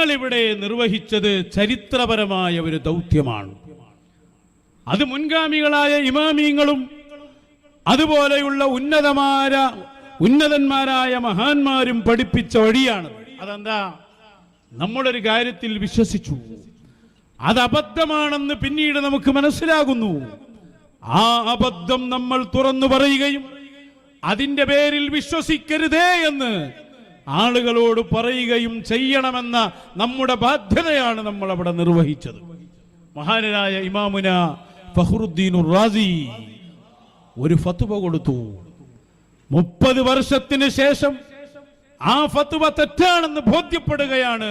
ഞങ്ങളിവിടെ നിർവഹിച്ചത് ചരിത്രപരമായ ഒരു ദൗത്യമാണ്. അത് മുൻഗാമികളായ ഇമാമിയങ്ങളും അതുപോലെയുള്ള ഉന്നതമാര ഉന്നതന്മാരായ മഹാന്മാരും പഠിപ്പിച്ച വഴിയാണ്. അതെന്താ? നമ്മളൊരു കാര്യത്തിൽ വിശ്വസിച്ചു. അത് അബദ്ധമാണെന്ന് പിന്നീട് നമുക്ക് മനസ്സിലാകുന്നു. ആ അബദ്ധം നമ്മൾ തുറന്നു പറയുകയും അതിന്റെ പേരിൽ വിശ്വസിക്കരുതേ എന്ന് ആളുകളോട് പറയുകയും ചെയ്യണമെന്ന നമ്മുടെ ബാധ്യതയാണ് നമ്മൾ അവിടെ നിർവഹിച്ചത്. മഹാനായ ഇമാമുന ഫഹ്റുദ്ദീൻ റാസി ഒരു ഫത്തുവ കൊടുത്തു. മുപ്പത് വർഷത്തിന് ശേഷം ആ ഫത്തുവ തെറ്റാണെന്ന് ബോധ്യപ്പെടുകയാണ്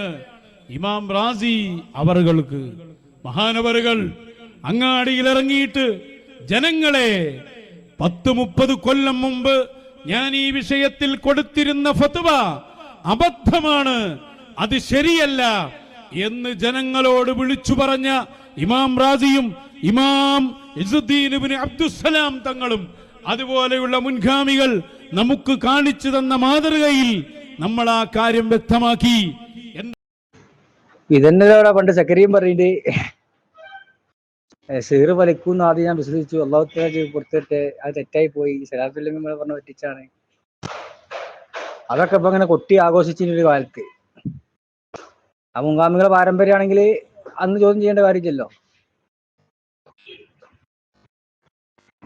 ഇമാം റാസി അവറുകൾക്ക്. മഹാനവറുകൾ അങ്ങാടിയിൽ ഇറങ്ങിയിട്ട് ജനങ്ങളെ പത്ത് മുപ്പത് കൊല്ലം മുമ്പ് ഞാൻ ഈ വിഷയത്തിൽ കൊടുത്തിരുന്ന ഫത്തുവ അബദ്ധമാണ്. അത് ശരിയല്ല എന്ന് ജനങ്ങളോട് വിളിച്ചു പറഞ്ഞ ഇമാം റാസിയും ഇമാം ഇസുദ്ദീൻ ഇബ്നു അബ്ദുസ്സലാം തങ്ങളും അതുപോലെയുള്ള മുൻഗാമികൾ നമുക്ക് കാണിച്ചു തന്ന മാതൃകയിൽ നമ്മൾ ആ കാര്യം വ്യക്തമാക്കി. എന്ത് ഇതന്നെ പണ്ട് സക്കരിയും പറഞ്ഞിട്ട്. സീറ് വലിക്കൂന്ന് ആദ്യം ഞാൻ വിശ്വസിച്ചു. അള്ളാഹു പുറത്തിട്ട് അത് തെറ്റായി പോയി. സലാത്തുല്ലെങ്കിൽ പറഞ്ഞ പറ്റിച്ചാണ് അതൊക്കെ ഇപ്പൊ ഇങ്ങനെ കൊട്ടി ആഘോഷിച്ചിന് ഒരു കാലത്ത്. ആ മുൻഗാമികളെ പാരമ്പര്യമാണെങ്കിൽ അന്ന് ചോദ്യം ചെയ്യേണ്ട കാര്യമില്ലല്ലോ.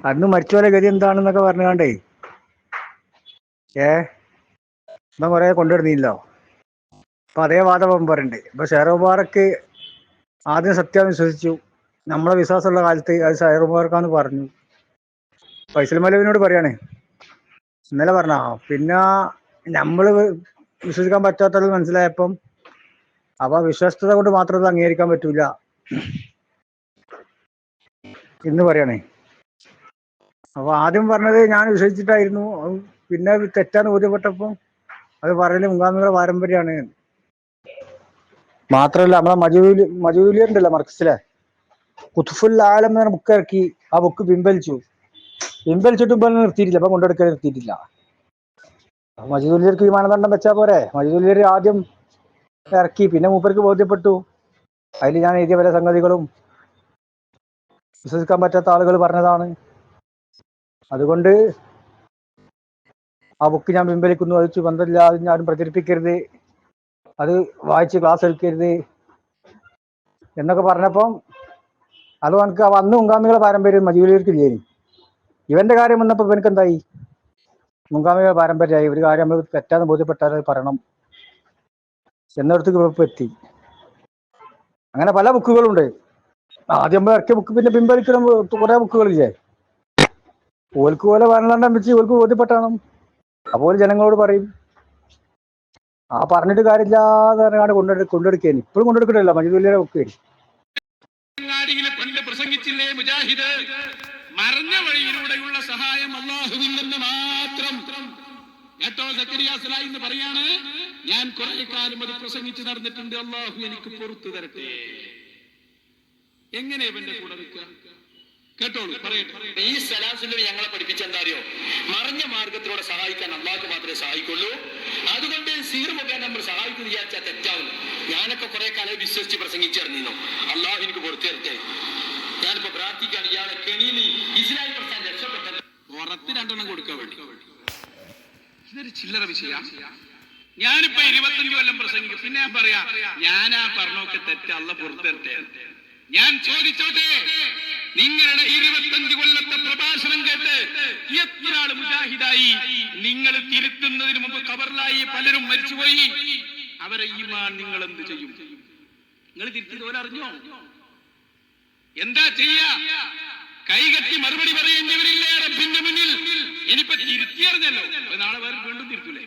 അന്ന് മരിച്ചോലെ ഗതി എന്താണെന്നൊക്കെ പറഞ്ഞാണ്ടേ ഏ? ഇപ്പം കുറെ കൊണ്ടുവരുന്നില്ലോ അപ്പൊ അതേ വാദം പറയുന്നുണ്ട് ഇപ്പൊ ഷെയർ ആദ്യം സത്യം വിശ്വസിച്ചു. നമ്മളെ വിശ്വാസമുള്ള കാലത്ത് അത് ഷെയറോബാറക്കാന്ന് പറഞ്ഞു. ഫൈസൽ മലവിനോട് പറയാണ്. ഇന്നലെ പറഞ്ഞ പിന്നെ നമ്മൾ വിശ്വസിക്കാൻ പറ്റാത്തത് മനസ്സിലായപ്പം അപ്പൊ ആ വിശ്വസ്തത കൊണ്ട് മാത്രം അത് അംഗീകരിക്കാൻ പറ്റൂല. എന്ന് പറയണേ. അപ്പൊ ആദ്യം പറഞ്ഞത് ഞാൻ വിശ്വസിച്ചിട്ടായിരുന്നു. പിന്നെ തെറ്റാന്ന് ബോധ്യപ്പെട്ടപ്പം അത് പറയൽ മുൻഗാമികളുടെ പാരമ്പര്യമാണ് മാത്രല്ല നമ്മളെ മജൂലി മജൂലിയർ ഉണ്ടല്ലോ മർക്സിലെ കുത്തുഫുൽ ആലം എന്ന ബുക്ക് ഇറക്കി ആ ബുക്ക് പിൻവലിച്ചു. പിൻവലിച്ചിട്ടും നിർത്തിയിട്ടില്ല. ഇപ്പൊ കൊണ്ടെടുക്കാൻ നിർത്തിയിട്ടില്ല. മജൂലിയർക്ക് ഈ മാനദണ്ഡം വെച്ചാ പോരെ. മജൂലിയർ ആദ്യം ഇറക്കി. പിന്നെ മൂപ്പർക്ക് ബോധ്യപ്പെട്ടു. അതിൽ ഞാൻ എഴുതിയ പല സംഗതികളും വിശ്വസിക്കാൻ പറ്റാത്ത ആളുകൾ പറഞ്ഞതാണ്. അതുകൊണ്ട് ആ ബുക്ക് ഞാൻ പിൻവലിക്കുന്നു. അത് ബന്ധമില്ലാതെ ആരും പ്രചരിപ്പിക്കരുത്. അത് വായിച്ച് ക്ലാസ് എടുക്കരുത് എന്നൊക്കെ പറഞ്ഞപ്പം അത് എനിക്ക് അന്ന് മുൻഗാമികളെ പാരമ്പര്യം മജീലിയർക്ക് ഇല്ലേ ഇവന്റെ കാര്യം വന്നപ്പോൾ ഇവനക്ക് എന്തായി? മുൻഗാമികളെ പാരമ്പര്യമായി ഒരു കാര്യം നമ്മൾ തെറ്റാന്ന് ബോധ്യപ്പെട്ടാൽ അത് പറയണം. എന്നിടത്തേക്ക് എത്തി. അങ്ങനെ പല ബുക്കുകളുണ്ട്. ആദ്യം നമ്മൾ ഇറക്കിയ ബുക്ക് പിന്നെ പിൻവലിക്കണം കുറെ ബുക്കുകളില്ലേ? ഓൽക്ക് പോലെ ഭരണദണ്ഡം വെച്ച് ഓൽക്ക് ബോധ്യപ്പെട്ടാണ്. അപ്പോൾ ജനങ്ങളോട് പറയും. ആ പറഞ്ഞിട്ട് കാര്യമില്ലാതെ പറഞ്ഞാണ് കൊണ്ടെടു കൊണ്ടെടുക്കേനി ഇപ്പോഴും മജിദ് വലിയ ബുക്ക് പണ്ട് പ്രസംഗിച്ചില്ലേ മുജാഹിദ്? മറഞ്ഞ വഴിയിലൂടെയുള്ള സഹായം അള്ളാഹുവിൽ നിന്ന് മാത്രം. കേട്ടോ സക്കരിയാസലായി എന്ന് പറയാണ്. ഞാൻ കുറെ കാലം അത് പ്രസംഗിച്ച് നടന്നിട്ടുണ്ട്. അള്ളാഹു എനിക്ക് പുറത്തു തരട്ടെ. എങ്ങനെ ഇവന്റെ കൂടെ നിൽക്കുക? കേട്ടോളൂ പറയട്ടെ. ഈ സലാസിന്റെ ഞങ്ങളെ പഠിപ്പിച്ച എന്താ അറിയോ? മറിഞ്ഞ മാർഗത്തിലൂടെ സഹായിക്കാൻ അള്ളാഹ് മാത്രമേ സഹായിക്കുള്ളൂ. അതുകൊണ്ട് സീർ മുഖേന നമ്മൾ സഹായിക്കുന്നു വിചാരിച്ചാൽ തെറ്റാവും ഞാനൊക്കെ കുറെ കാലം വിശ്വസിച്ച് പ്രസംഗിച്ചിറങ്ങിയിരുന്നു അള്ളാഹു എനിക്ക് പുറത്തു തരട്ടെ. ഞാനിപ്പോ പ്രാർത്ഥിക്കാണ് ഇയാളെ കെണിയിൽ ഇസ്രായേൽ പ്രസ്ഥാനം രക്ഷപ്പെട്ടത്. പുറത്ത് രണ്ടെണ്ണം കൊടുക്കാൻ വേണ്ടി. ഇതൊരു ചില്ലറ വിഷയ. ഞാനിപ്പോ ഇരുപത്തഞ്ച് കൊല്ലം പ്രസംഗിക്കും. പിന്നെ ഞാൻ പറയാ ഞാനാ പറഞ്ഞൊക്കെ തെറ്റ് അല്ല പുറത്തിരട്ടെ. ഞാൻ ചോദിച്ചോട്ടെ നിങ്ങളുടെ ഇരുപത്തഞ്ച് കൊല്ലത്തെ പ്രഭാഷണം കേട്ട് എത്ര ആൾ മുജാഹിദായി? നിങ്ങൾ തിരുത്തുന്നതിന് മുമ്പ് കബറിലായി പലരും മരിച്ചുപോയി. അവരെ ഈ ഈമാൻ നിങ്ങൾ എന്ത് ചെയ്യും? നിങ്ങൾ തിരുത്തിയത് പോലെ അറിഞ്ഞോ എന്താ ചെയ്യ? കൈകെട്ടി മറുപടി പറയേണ്ടവരില്ലേ റബ്ബിന്റെ മുന്നിൽ? ഇനിയിപ്പോ തിരുത്തിയറിഞ്ഞല്ലോ നാളെ വേറെ വീണ്ടും തിരുത്തൂലേ?